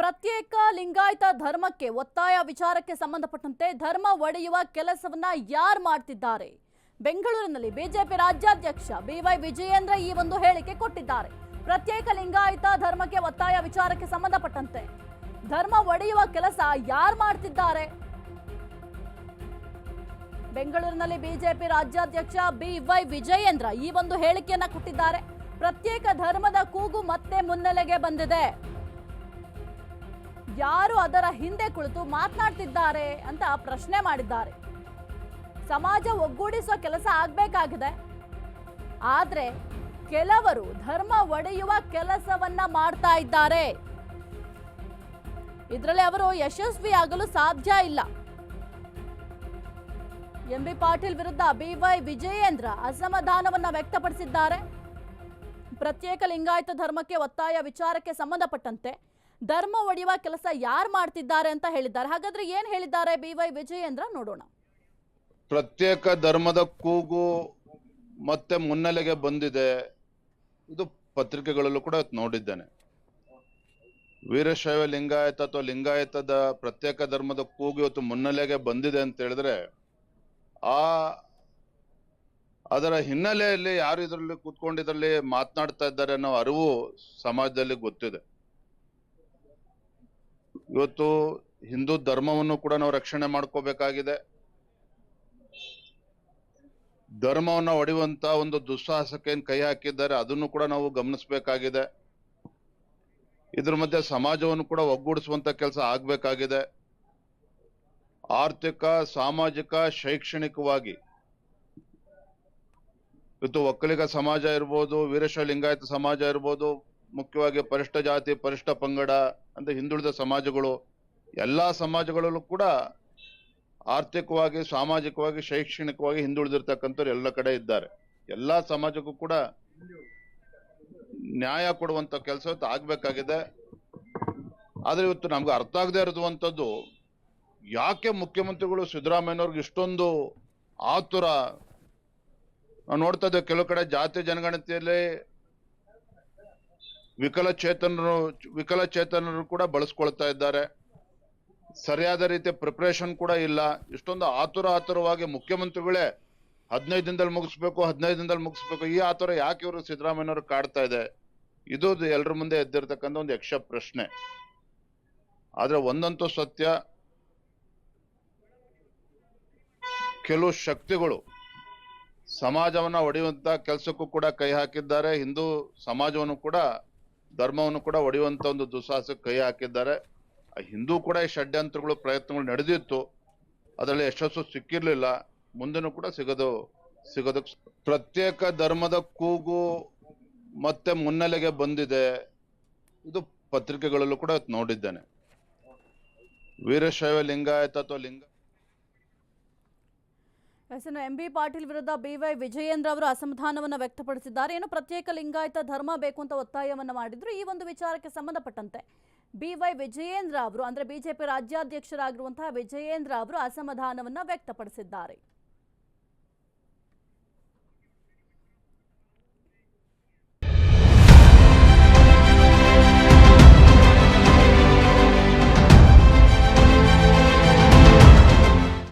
ಪ್ರತ್ಯೇಕ ಲಿಂಗಾಯತ ಧರ್ಮಕ್ಕೆ ಒತ್ತಾಯ ವಿಚಾರಕ್ಕೆ ಸಂಬಂಧಪಟ್ಟಂತೆ ಧರ್ಮ ಒಡೆಯುವ ಕೆಲಸವನ್ನ ಯಾರು ಮಾಡ್ತಿದ್ದಾರೆ? ಬೆಂಗಳೂರಿನಲ್ಲಿ ಬಿಜೆಪಿ ರಾಜ್ಯಾಧ್ಯಕ್ಷ ಬಿವೈ ವಿಜಯೇಂದ್ರ ಈ ಒಂದು ಹೇಳಿಕೆ ಕೊಟ್ಟಿದ್ದಾರೆ. ಪ್ರತ್ಯೇಕ ಲಿಂಗಾಯತ ಧರ್ಮಕ್ಕೆ ಒತ್ತಾಯ ವಿಚಾರಕ್ಕೆ ಸಂಬಂಧಪಟ್ಟಂತೆ ಧರ್ಮ ಒಡೆಯುವ ಕೆಲಸ ಯಾರು ಮಾಡ್ತಿದ್ದಾರೆ? ಬೆಂಗಳೂರಿನಲ್ಲಿ ಬಿಜೆಪಿ ರಾಜ್ಯಾಧ್ಯಕ್ಷ ಬಿವೈ ವಿಜಯೇಂದ್ರ ಈ ಒಂದು ಹೇಳಿಕೆಯನ್ನ ಕೊಟ್ಟಿದ್ದಾರೆ. ಪ್ರತ್ಯೇಕ ಧರ್ಮದ ಕೂಗು ಮತ್ತೆ ಮುನ್ನೆಲೆಗೆ ಬಂದಿದೆ. ಯಾರು ಅದರ ಹಿಂದೆ ಕುಳಿತು ಮಾತನಾಡ್ತಿದ್ದಾರೆ ಅಂತ ಪ್ರಶ್ನೆ ಮಾಡಿದ್ದಾರೆ. ಸಮಾಜ ಒಗ್ಗೂಡಿಸುವ ಕೆಲಸ ಆಗಬೇಕಾಗಿದೆ. ಆದರೆ ಕೆಲವರು ಧರ್ಮ ಒಡೆಯುವ ಕೆಲಸವನ್ನ ಮಾಡ್ತಾ ಇದ್ದಾರೆ. ಇದರಲ್ಲಿ ಅವರು ಯಶಸ್ವಿಯಾಗಲು ಸಾಧ್ಯ ಇಲ್ಲ. ಎಂ ಬಿ ಪಾಟೀಲ್ ವಿರುದ್ಧ ಬಿವೈ ವಿಜಯೇಂದ್ರ ಅಸಮಾಧಾನವನ್ನ ವ್ಯಕ್ತಪಡಿಸಿದ್ದಾರೆ. ಪ್ರತ್ಯೇಕ ಲಿಂಗಾಯತ ಧರ್ಮಕ್ಕೆ ಒತ್ತಾಯ ವಿಚಾರಕ್ಕೆ ಸಂಬಂಧಪಟ್ಟಂತೆ ಧರ್ಮ ಒಡೆಯುವ ಕೆಲಸ ಯಾರು ಮಾಡ್ತಿದ್ದಾರೆ ಅಂತ ಹೇಳಿದ್ದಾರೆ. ಹಾಗಾದ್ರೆ ಏನ್ ಹೇಳಿದ್ದಾರೆ ಬಿ ವೈ ವಿಜಯೇಂದ್ರ? ನೋಡೋಣ. ಪ್ರತ್ಯೇಕ ಧರ್ಮದ ಕೂಗು ಮತ್ತೆ ಮುನ್ನೆಲೆಗೆ ಬಂದಿದೆ. ಇದು ಪತ್ರಿಕೆಗಳಲ್ಲೂ ಕೂಡ ನೋಡಿದ್ದೇನೆ. ವೀರಶೈವ ಲಿಂಗಾಯತ ಅಥವಾ ಲಿಂಗಾಯತದ ಪ್ರತ್ಯೇಕ ಧರ್ಮದ ಕೂಗು ಇವತ್ತು ಮುನ್ನೆಲೆಗೆ ಬಂದಿದೆ ಅಂತ ಹೇಳಿದ್ರೆ, ಆ ಅದರ ಹಿನ್ನೆಲೆಯಲ್ಲಿ ಯಾರು ಇದರಲ್ಲಿ ಕೂತ್ಕೊಂಡು ಇದರಲ್ಲಿ ಮಾತನಾಡ್ತಾ ಇದ್ದಾರೆ ಅನ್ನೋ ಅರಿವು ಸಮಾಜದಲ್ಲಿ ಗೊತ್ತಿದೆ. ಇವತ್ತು ಹಿಂದೂ ಧರ್ಮವನ್ನು ಕೂಡ ನಾವು ರಕ್ಷಣೆ ಮಾಡ್ಕೋಬೇಕಾಗಿದೆ. ಧರ್ಮವನ್ನು ಒಡೆಯುವಂತ ಒಂದು ದುಸ್ಸಾಹಸಕ್ಕೆ ಕೈ ಹಾಕಿದ್ದಾರೆ, ಅದನ್ನು ಕೂಡ ನಾವು ಗಮನಿಸಬೇಕಾಗಿದೆ. ಇದ್ರ ಮಧ್ಯೆ ಸಮಾಜವನ್ನು ಕೂಡ ಒಗ್ಗೂಡಿಸುವಂತ ಕೆಲಸ ಆಗ್ಬೇಕಾಗಿದೆ. ಆರ್ಥಿಕ, ಸಾಮಾಜಿಕ, ಶೈಕ್ಷಣಿಕವಾಗಿ. ಇವತ್ತು ಒಕ್ಕಲಿಗ ಸಮಾಜ ಇರ್ಬೋದು, ವೀರಶೈವ ಲಿಂಗಾಯತ ಸಮಾಜ ಇರ್ಬೋದು ಮುಖ್ಯವಾಗಿ ಪರಿಷ್ಠ ಜಾತಿ, ಪರಿಷ್ಠ ಪಂಗಡ ಅಂತ ಹಿಂದುಳಿದ ಸಮಾಜಗಳು, ಎಲ್ಲಾ ಸಮಾಜಗಳಲ್ಲೂ ಕೂಡ ಆರ್ಥಿಕವಾಗಿ, ಸಾಮಾಜಿಕವಾಗಿ, ಶೈಕ್ಷಣಿಕವಾಗಿ ಹಿಂದುಳಿದಿರ್ತಕ್ಕಂಥವ್ರು ಎಲ್ಲ ಕಡೆ ಇದ್ದಾರೆ. ಎಲ್ಲಾ ಸಮಾಜಕ್ಕೂ ಕೂಡ ನ್ಯಾಯ ಕೊಡುವಂತ ಕೆಲಸ ಆಗ್ಬೇಕಾಗಿದೆ. ಆದ್ರೆ ಇವತ್ತು ನಮ್ಗೆ ಅರ್ಥ ಆಗದೆ ಇರುವಂತದ್ದು ಯಾಕೆ ಮುಖ್ಯಮಂತ್ರಿಗಳು ಸಿದ್ದರಾಮಯ್ಯನವ್ರಿಗೆ ಇಷ್ಟೊಂದು ಆತುರ? ನಾವು ನೋಡ್ತಾ ಇದ್ದೇವೆ, ಕೆಲವು ಕಡೆ ಜಾತಿ ಜನಗಣತಿಯಲ್ಲಿ ವಿಕಲಚೇತನರು ವಿಕಲಚೇತನರು ಕೂಡ ಬಳಸ್ಕೊಳ್ತಾ ಇದ್ದಾರೆ. ಸರಿಯಾದ ರೀತಿಯ ಪ್ರಿಪರೇಷನ್ ಕೂಡ ಇಲ್ಲ. ಇಷ್ಟೊಂದು ಆತುರ ಆತುರವಾಗಿ ಮುಖ್ಯಮಂತ್ರಿಗಳೇ ಹದಿನೈದು ದಿನದಲ್ಲಿ ಮುಗಿಸ್ಬೇಕು, ಹದಿನೈದು ದಿನದಲ್ಲಿ ಮುಗಿಸ್ಬೇಕು. ಈ ಆತುರ ಯಾಕೆ ಇವರು ಸಿದ್ದರಾಮಯ್ಯನವರು ಕಾಡ್ತಾ ಇದೆ? ಇದು ಎಲ್ಲರ ಮುಂದೆ ಎದ್ದಿರ್ತಕ್ಕಂಥ ಒಂದು ಯಕ್ಷ ಪ್ರಶ್ನೆ. ಆದರೆ ಒಂದಂತೂ ಸತ್ಯ, ಕೆಲವು ಶಕ್ತಿಗಳು ಸಮಾಜವನ್ನ ಒಡೆಯುವಂತ ಕೆಲಸಕ್ಕೂ ಕೂಡ ಕೈ ಹಾಕಿದ್ದಾರೆ. ಹಿಂದೂ ಸಮಾಜವನ್ನು ಕೂಡ ಧರ್ಮವನ್ನು ಕೂಡ ಒಡೆಯುವಂತ ಒಂದು ದುಸ್ಸಾಹಸಕ್ಕೆ ಕೈ ಹಾಕಿದ್ದಾರೆ. ಹಿಂದೂ ಕೂಡ ಈ ಷಡ್ಯಂತ್ರಗಳು, ಪ್ರಯತ್ನಗಳು ನಡೆದಿತ್ತು. ಅದರಲ್ಲಿ ಯಶಸ್ಸು ಸಿಕ್ಕಿರ್ಲಿಲ್ಲ. ಮುಂದೆನೂ ಕೂಡ ಸಿಗೋದು, ಸಿಗೋದಕ್ಕೆ ಪ್ರತ್ಯೇಕ ಧರ್ಮದ ಕೂಗು ಮತ್ತೆ ಮುನ್ನೆಲೆಗೆ ಬಂದಿದೆ. ಇದು ಪತ್ರಿಕೆಗಳಲ್ಲೂ ಕೂಡ ನೋಡಿದ್ದೇನೆ. ವೀರಶೈವ ಲಿಂಗಾಯತ ಅಥವಾ ಲಿಂಗ ಎಸ್ ಎಂ ಬಿ ಪಾಟೀಲ್ ವಿರುದ್ಧ ಬಿವೈ ವಿಜಯೇಂದ್ರ ಅವರು ಅಸಮಾಧಾನವನ್ನು ವ್ಯಕ್ತಪಡಿಸಿದ್ದಾರೆ. ಏನು ಪ್ರತ್ಯೇಕ ಲಿಂಗಾಯತ ಧರ್ಮ ಬೇಕು ಅಂತ ಒತ್ತಾಯವನ್ನ ಮಾಡಿದ್ರು. ಈ ಒಂದು ವಿಚಾರಕ್ಕೆ ಸಂಬಂಧಪಟ್ಟಂತೆ ಬಿವೈ ವಿಜಯೇಂದ್ರ ಅವರು, ಅಂದ್ರೆ ಬಿಜೆಪಿ ರಾಜ್ಯಾಧ್ಯಕ್ಷರಾಗಿರುವಂತಹ ವಿಜಯೇಂದ್ರ ಅವರು ಅಸಮಾಧಾನವನ್ನ ವ್ಯಕ್ತಪಡಿಸಿದ್ದಾರೆ.